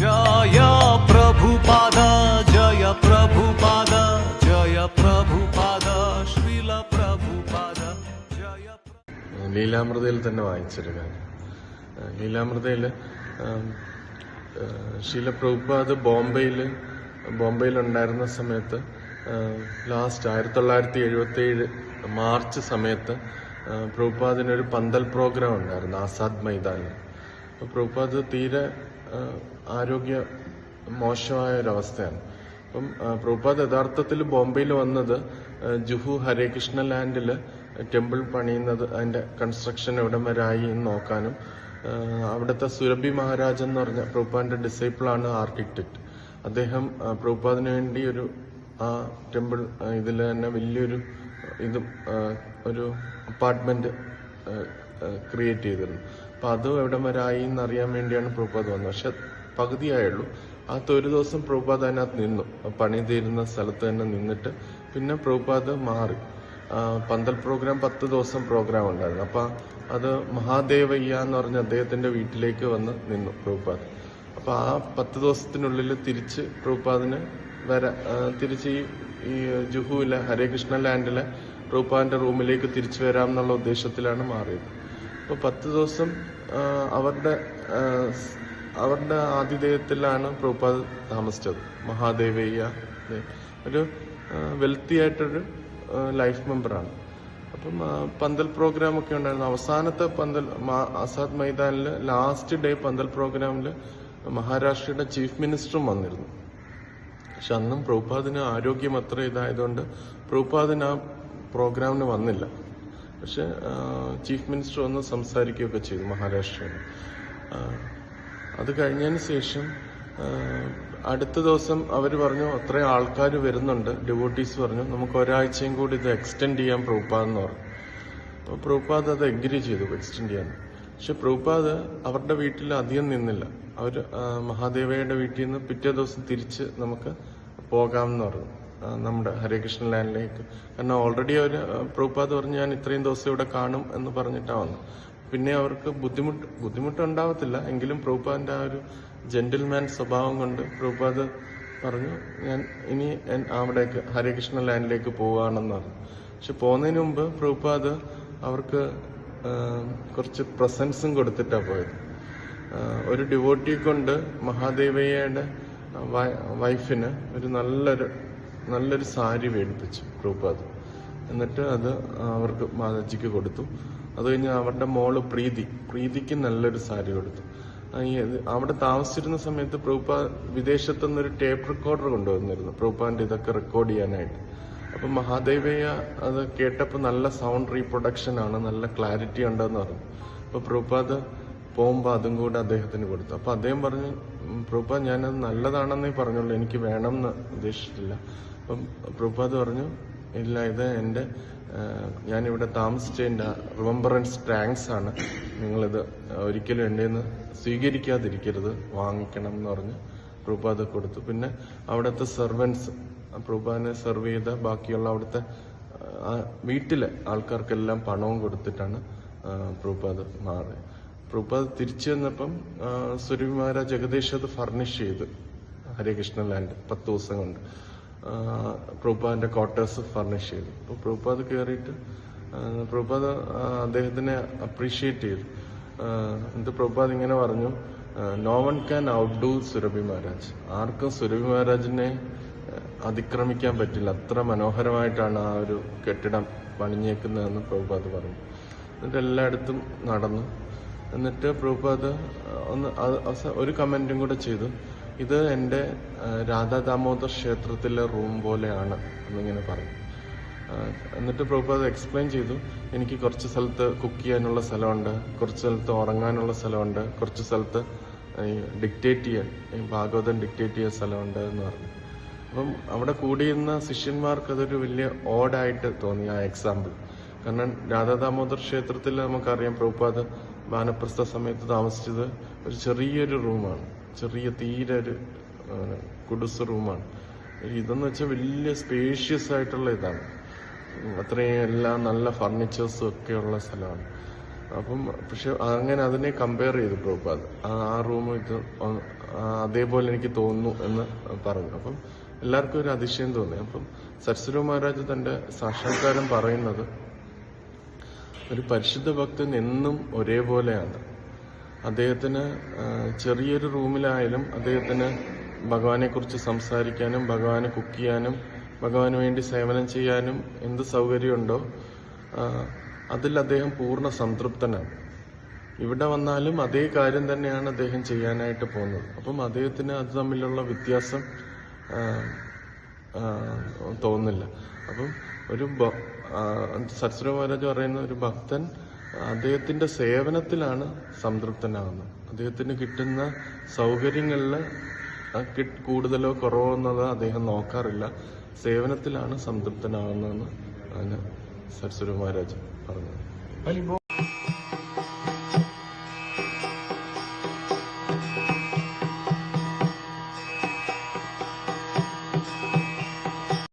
ജയ ജയ ജയ ലീലാമൃതയിൽ തന്നെ വായിച്ചൊരു കാര്യം ലീലാമൃതയിൽ ശീല പ്രഭുപാദ് ബോംബെയിൽ ബോംബെയിലുണ്ടായിരുന്ന സമയത്ത് ലാസ്റ്റ് ആയിരത്തി തൊള്ളായിരത്തി എഴുപത്തി ഏഴ് മാർച്ച് സമയത്ത് പ്രഭുപാദിനൊരു പന്തൽ പ്രോഗ്രാം ഉണ്ടായിരുന്നു ആസാദ് മൈതാനിൽ. അപ്പോൾ പ്രഭുപാദ് തീരെ ആരോഗ്യ മോശമായ ഒരവസ്ഥയാണ് അപ്പം പ്രഭുപാദ് യഥാർത്ഥത്തിൽ ബോംബെയിൽ വന്നത് ജുഹു ഹരേകൃഷ്ണ ലാൻഡിൽ ടെമ്പിൾ പണിയുന്നത് അതിന്റെ കൺസ്ട്രക്ഷൻ എവിടം വരെ ആയി എന്ന് നോക്കാനും അവിടുത്തെ സുരഭി മഹാരാജ് എന്ന് പറഞ്ഞ പ്രഭുപാദിന്റെ ഡിസൈപ്പിളാണ് ആർക്കിടെക്ട് അദ്ദേഹം പ്രഭുപാദിന് വേണ്ടി ഒരു ആ ടെമ്പിൾ ഇതിൽ തന്നെ വലിയൊരു ഇതും ഒരു അപ്പാർട്ട്മെന്റ് ക്രിയേറ്റ് ചെയ്തിരുന്നു. അപ്പൊ അത് എവിടം വരെ ആയി എന്ന് അറിയാൻ വേണ്ടിയാണ് പ്രഭുപാദ് വന്നത്. പക്ഷെ പകുതിയായുള്ളൂ. അത് ഒരു ദിവസം പ്രഭുപാദ് അതിനകത്ത് നിന്നു. പണി തീരുന്ന സ്ഥലത്ത് തന്നെ നിന്നിട്ട് പിന്നെ പ്രഭുപാദ് മാറി. പന്തൽ പ്രോഗ്രാം പത്ത് ദിവസം പ്രോഗ്രാം ഉണ്ടായിരുന്നു. അപ്പൊ അത് മഹാദേവയ്യ എന്ന് പറഞ്ഞ അദ്ദേഹത്തിന്റെ വീട്ടിലേക്ക് വന്ന് നിന്നു പ്രഭുപാദ്. അപ്പൊ ആ പത്ത് ദിവസത്തിനുള്ളിൽ തിരിച്ച് പ്രഭുപാദിന് വര ആ, തിരിച്ച് ഈ ഈ ജുഹുവിലെ ഹരേകൃഷ്ണ ലാൻഡിലെ പ്രഭുപാദിന്റെ റൂമിലേക്ക് തിരിച്ചു വരാം എന്നുള്ള ഉദ്ദേശത്തിലാണ് മാറിയത്. അപ്പോൾ പത്ത് ദിവസം അവരുടെ അവരുടെ ആതിഥേയത്തിലാണ് പ്രഭുപാദ് താമസിച്ചത്. മഹാദേവയ്യ ഒരു വെൽത്തി ആയിട്ടൊരു ലൈഫ് മെമ്പറാണ് അപ്പം പന്തൽ പ്രോഗ്രാമൊക്കെ ഉണ്ടായിരുന്നു. അവസാനത്തെ പന്തൽ ആസാദ് മൈതാനിൽ ലാസ്റ്റ് ഡേ പന്തൽ പ്രോഗ്രാമിൽ മഹാരാഷ്ട്രയുടെ ചീഫ് മിനിസ്റ്ററും വന്നിരുന്നു. പക്ഷെ അന്നും പ്രഭുപാദിന് ആരോഗ്യം അത്ര ഇതായതുകൊണ്ട് പ്രഭുപാദിന് ആ പ്രോഗ്രാമിന് വന്നില്ല. പക്ഷെ ചീഫ് മിനിസ്റ്റർ വന്ന് സംസാരിക്കുകയൊക്കെ ചെയ്തു മഹാരാഷ്ട്രയിൽ. അത് കഴിഞ്ഞതിന് ശേഷം അടുത്ത ദിവസം അവർ പറഞ്ഞു അത്രയും ആൾക്കാർ വരുന്നുണ്ട് ഡിവോട്ടീസ് പറഞ്ഞു നമുക്ക് ഒരാഴ്ചയും കൂടി ഇത് എക്സ്റ്റെൻഡ് ചെയ്യാൻ എന്ന് പറഞ്ഞു. അപ്പോൾ പ്രൂപ്പാദ് അത് എഗ്രി ചെയ്തു എക്സ്റ്റെൻഡ് ചെയ്യാൻ. പക്ഷെ പ്രൂപ്പാദ് അവരുടെ വീട്ടിൽ അധികം നിന്നില്ല. അവർ മഹാദേവയുടെ വീട്ടിൽ നിന്ന് പിറ്റേ ദിവസം തിരിച്ച് നമുക്ക് പോകാമെന്ന് പറഞ്ഞു. നമ്മുടെ ഹരേകൃഷ്ണ ലാൻഡിലേക്ക് കാരണം ഓൾറെഡി അവർ പ്രൂപ്പാത് പറഞ്ഞ് ഞാൻ ഇത്രയും ദിവസം ഇവിടെ കാണും എന്ന് പറഞ്ഞിട്ടാണ് വന്നത്. പിന്നെ അവർക്ക് ബുദ്ധിമുട്ട് ബുദ്ധിമുട്ടുണ്ടാവത്തില്ല. എങ്കിലും പ്രൂപ്പാന്റെ ആ ഒരു ജെന്റിൽമാൻ സ്വഭാവം കൊണ്ട് പ്രൂപ്പാത് പറഞ്ഞു ഞാൻ ഇനി അവിടേക്ക് ഹരേകൃഷ്ണ ലാൻഡിലേക്ക് പോവുകയാണെന്ന് പറഞ്ഞു. പക്ഷെ പോകുന്നതിന് മുമ്പ് പ്രൂപ്പാത് അവർക്ക് കുറച്ച് പ്രസൻസും കൊടുത്തിട്ടാ പോയത്. ഒരു ഡിവോട്ടി കൊണ്ട് മഹാദേവയുടെ വൈഫിന് ഒരു നല്ലൊരു നല്ലൊരു സാരി മേടിപ്പിച്ചു പ്രഭുപാദ് എന്നിട്ട് അത് അവർക്ക് മാതാജിക്ക് കൊടുത്തു. അത് കഴിഞ്ഞ് അവരുടെ മോൾ പ്രീതി പ്രീതിക്ക് നല്ലൊരു സാരി കൊടുത്തു. അവിടെ താമസിച്ചിരുന്ന സമയത്ത് പ്രൂപ്പ വിദേശത്തു നിന്നൊരു ടേപ്പ് റെക്കോർഡർ കൊണ്ടുവന്നിരുന്നു. പ്രൂപ്പാന്റെ ഇതൊക്കെ റെക്കോർഡ് ചെയ്യാനായിട്ട്. അപ്പൊ മഹാദേവയ്യ അത് കേട്ടപ്പോൾ നല്ല സൗണ്ട് റീപ്രൊഡക്ഷൻ ആണ് നല്ല ക്ലാരിറ്റി ഉണ്ടെന്ന് പറഞ്ഞു. അപ്പൊ പ്രഭുപാദ് പോകുമ്പോൾ അതും കൂടെ അദ്ദേഹത്തിന് കൊടുത്തു. അപ്പൊ അദ്ദേഹം പറഞ്ഞു "ഉം, പ്രഭുപാദ് ഞാനത് നല്ലതാണെന്നേ പറഞ്ഞുള്ളൂ. എനിക്ക് വേണം എന്ന് ഉദ്ദേശിച്ചിട്ടില്ല. അപ്പം പ്രഭുപാദ് പറഞ്ഞു ഇല്ല ഇത് എന്റെ ആ, ഞാനിവിടെ താമസിച്ചതിന്റെ റിമംബറൻസ് ടാങ്ക്സ് ആണ്. നിങ്ങളിത് ഒരിക്കലും എന്റെ നിന്ന് സ്വീകരിക്കാതിരിക്കരുത്. വാങ്ങിക്കണം എന്ന് പറഞ്ഞ് പ്രഭുപാദ് കൊടുത്തു. പിന്നെ അവിടുത്തെ സെർവൻസ് പ്രഭുപാദിനെ സെർവ് ചെയ്ത ബാക്കിയുള്ള അവിടുത്തെ വീട്ടിലെ ആൾക്കാർക്കെല്ലാം പണവും കൊടുത്തിട്ടാണ് പ്രഭുപാദ് മാറി പ്രഭുപാദ് തിരിച്ചു വന്നപ്പം സുരഭി മഹാരാജ് ഏകദേശം അത് ഫർണിഷ് ചെയ്ത് ഹരികൃഷ്ണ ലാൻഡ് പത്ത് ദിവസം കൊണ്ട്. പ്രഭുപാദിന്റെ ക്വാർട്ടേഴ്സ് ഫർണിഷ് ചെയ്തു. അപ്പോൾ പ്രഭുപാദ് കയറിയിട്ട് പ്രഭുപാദ് അദ്ദേഹത്തിനെ അപ്രീഷിയേറ്റ് ചെയ്തു. എന്ത് പ്രഭുപാദ് ഇങ്ങനെ പറഞ്ഞു no one can outdo Surabhi Maharaj. ആർക്കും സുരഭി മഹാരാജിനെ അതിക്രമിക്കാൻ പറ്റില്ല. അത്ര മനോഹരമായിട്ടാണ് ആ ഒരു കെട്ടിടം പണിഞ്ഞേക്കുന്നതെന്ന് പ്രഭുപാദ് പറഞ്ഞു. എന്നിട്ട് എല്ലായിടത്തും നടന്നു. എന്നിട്ട് പ്രഭുപാദ് ഒന്ന് ഒരു കമന്റും കൂടെ ചെയ്തു. ഇത് എന്റെ രാധാ ദാമോദർ ക്ഷേത്രത്തിലെ റൂം പോലെയാണ് എന്നിങ്ങനെ ആ, എന്നിട്ട് പ്രഭുപാദ് എക്സ്പ്ലെയിൻ ചെയ്തു. എനിക്ക് കുറച്ച് സ്ഥലത്ത് കുക്ക് ചെയ്യാനുള്ള സ്ഥലമുണ്ട് കുറച്ച് സ്ഥലത്ത് ഉറങ്ങാനുള്ള സ്ഥലമുണ്ട് കുറച്ച് സ്ഥലത്ത് ഡിക്റ്റേറ്റ് ചെയ്യാൻ ഭാഗവതം ഡിക്റ്റേറ്റ് ചെയ്യാൻ സ്ഥലമുണ്ട് എന്ന് പറഞ്ഞു. അപ്പം അവിടെ കൂടിയിരുന്ന ശിഷ്യന്മാർക്ക് അതൊരു വലിയ ഓഡായിട്ട് തോന്നി ആ എക്സാമ്പിൾ കാരണം രാധാ ദാമോദർ ക്ഷേത്രത്തിൽ നമുക്കറിയാം പ്രഭുപാദ് വാനപ്രസ്ഥ സമയത്ത് താമസിച്ചത് ഒരു ചെറിയൊരു റൂമാണ്. ചെറിയ തീരെ ഒരു കുടുസ് റൂമാണ്. ഇതെന്ന് വെച്ചാൽ വലിയ സ്പേഷ്യസ് ആയിട്ടുള്ള ഇതാണ്. അത്രയും എല്ലാം നല്ല ഫർണിച്ചേഴ്സും ഒക്കെ ഉള്ള സ്ഥലമാണ്. അപ്പം പക്ഷെ അങ്ങനെ അതിനെ കമ്പയർ ചെയ്തു പ്രഭുപാദ്. ആ റൂം ഇത് അതേപോലെ എനിക്ക് തോന്നുന്നു എന്ന് പറഞ്ഞു. അപ്പം എല്ലാവർക്കും ഒരു അതിശയം തോന്നി. അപ്പം സരസ്വതി മഹാരാജ് തന്റെ സാക്ഷാത്കാരം പറയുന്നത് ഒരു പരിശുദ്ധ ഭക്തൻ എന്നും ഒരേപോലെയാണ്. അദ്ദേഹത്തിന് ചെറിയൊരു റൂമിലായാലും അദ്ദേഹത്തിന് ഭഗവാനെക്കുറിച്ച് സംസാരിക്കാനും ഭഗവാനെ കുക്ക് ചെയ്യാനും ഭഗവാന് വേണ്ടി സേവനം ചെയ്യാനും എന്ത് സൗകര്യമുണ്ടോ അതിൽ അദ്ദേഹം പൂർണ സംതൃപ്തനാണ്. ഇവിടെ വന്നാലും അതേ കാര്യം തന്നെയാണ് അദ്ദേഹം ചെയ്യാനായിട്ട് പോകുന്നത്. അപ്പം അദ്ദേഹത്തിന് അത് തമ്മിലുള്ള വ്യത്യാസം തോന്നില്ല അപ്പം ഒരു സരസ്വതി മഹാരാജ് പറയുന്ന ഒരു ഭക്തൻ അദ്ദേഹത്തിന്റെ സേവനത്തിലാണ് സംതൃപ്തനാകുന്നത് അദ്ദേഹത്തിന് കിട്ടുന്ന സൗകര്യങ്ങളിൽ കൂടുതലോ കുറവോ എന്നത് അദ്ദേഹം നോക്കാറില്ല. സേവനത്തിലാണ് സംതൃപ്തനാകുന്നതെന്ന് സരസ്വതി മഹാരാജ് പറഞ്ഞത്.